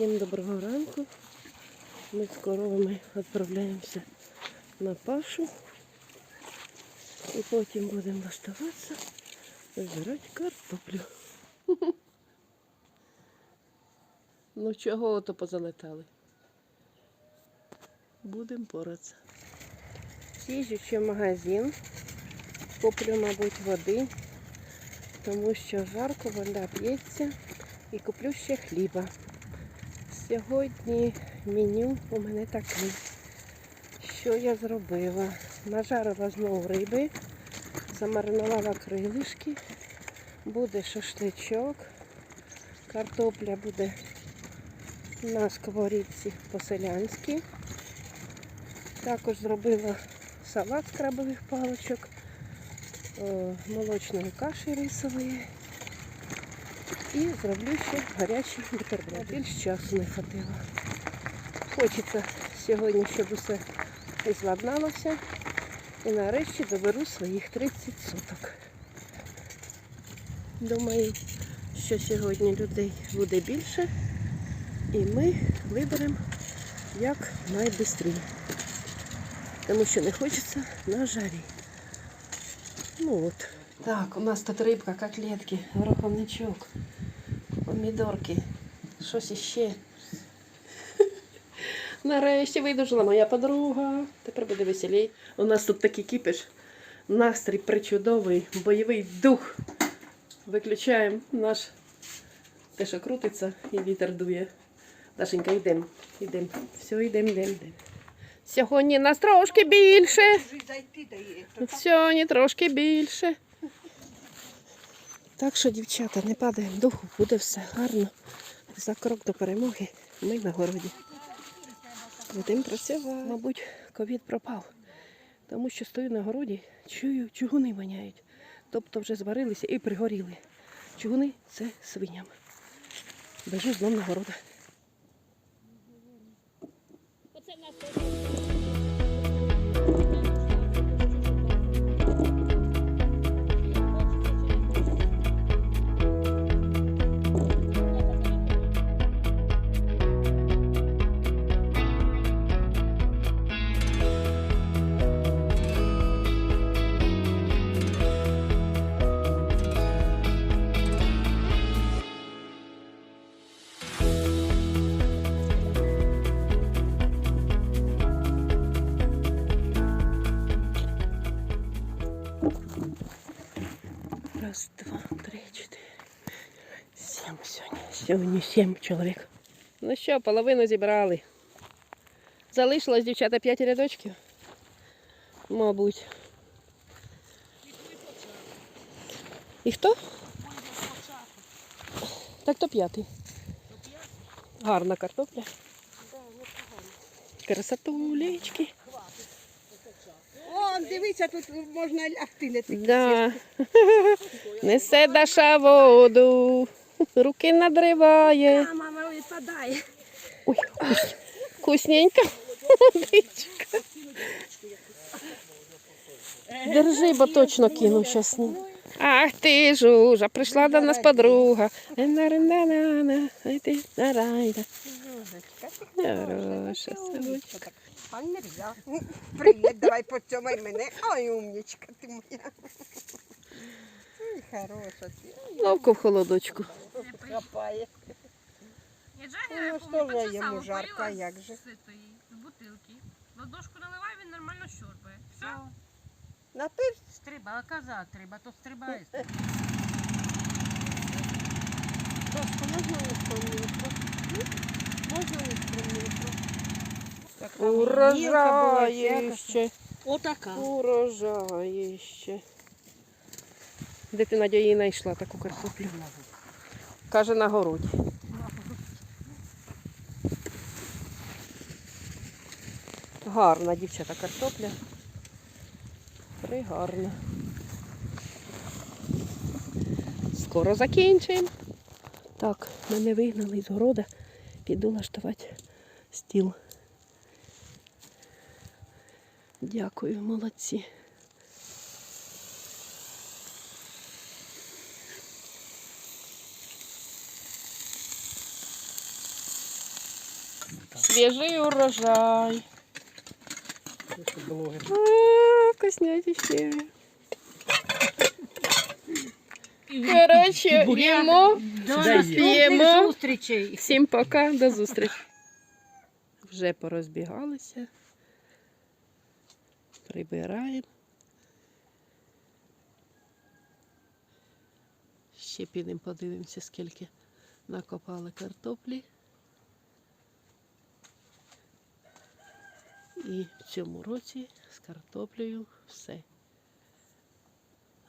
Всім доброго ранку. Ми з коровами відправляємося на пашу. І потім будемо влаштуватися збирати картоплю. Ну чого ото позалетали? Будемо поратися. Їжджу ще в магазин. Куплю, мабуть, води, тому що жарко, вода п'ється. І куплю ще хліба. Сьогодні меню у мене таке. Що я зробила? Нажарила знову риби, замаринувала крилишки, буде шашличок, картопля буде на сковорідці по-селянськи. Також зробила салат з крабових паличок, е, молочної каші рисової. І зроблю ще гарячий бутерброд. Більш часу не хватило. Хочеться сьогодні, щоб усе і зладналося. І нарешті доберу своїх 30 суток. Думаю, що сьогодні людей буде більше. І ми виберемо як найбистріше. Тому що не хочеться на жарі. Ну от. Так, у нас тут рибка, котлетки, гороховничок, помідорки, щось іще. Нарешті видужила моя подруга. Тепер буде веселій. У нас тут такий кипиш. Настрій причудовий, бойовий дух. Виключаємо наш те, що крутиться, і вітер дує. Дашенька, йдемо, йдемо. Все, йдемо, йдемо, йдемо. Сьогодні нас трошки більше. Сьогодні трошки більше. Так що, дівчата, не падаємо духу, буде все гарно. За крок до перемоги ми на городі. Будемо працювати. Мабуть, ковід пропав. Тому що стою на городі, чую, чугуни маняють. Тобто вже зварилися і пригоріли. Чугуни це свиням. Бежу знов на города. Раз, два, три, чотири. Сім сьогодні. Сьогодні сім чоловік. Ну що, половину зібрали. Залишилось, дівчата, п'ять рядочків. Мабуть. І хто? Так то п'ятий. Гарна картопля. Красотулечки. О, дивіться, тут можна лягти не тільки. Да. Несе Даша воду, руки надриває. А, мама випадає. Ой, вкус- вкусненько. Водичка. Держи, бо точно кину щас. Ах ти жужа, прийшла до нас подруга. Е-на-ра-на-на-на, ай ти на-рай-на. Хороша собачка. А нельзя. Привіт, давай поцьомай мене. Ой, умнічка ти моя. Ой, хороша ти. Ловко в холодочку. Хапає. Я Ну, я що вже же йому жарко, як же? ситої, з бутилки. Ладошку наливай, він нормально щорбає. Все. Напився. Стриба, а коза треба, то стрибає. Просто можна устромити? Можна устромити? Урожаєще. Отака. Урожаєще. Де ти Надя її знайшла таку картоплю? Каже на городі. Гарна дівчата картопля. Пригарна. Скоро закінчимо. Так, мене вигнали з города. Піду лаштувати стіл. Дякую, молодці. Свіжий урожай. А, Вкуснятище. Коротше, їмо, зустрічей. Всім пока, до зустрічі. Вже порозбігалися. Прибираємо. Ще підемо подивимося, скільки накопали картоплі. І в цьому році з картоплею все.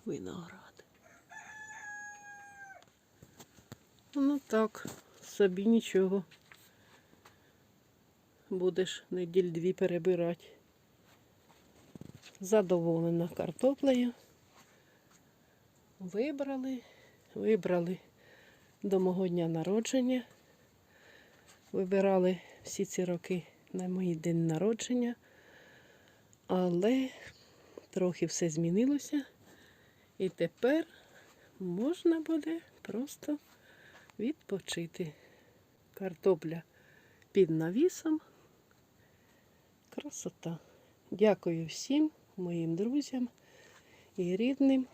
Виноград. Ну так, собі нічого. Будеш неділь дві перебирати. Задоволена картоплею. Вибрали, вибрали до мого дня народження. Вибирали всі ці роки на мій день народження. Але трохи все змінилося. І тепер можна буде просто відпочити. Картопля під навісом. Красота. Дякую всім моїм друзям і рідним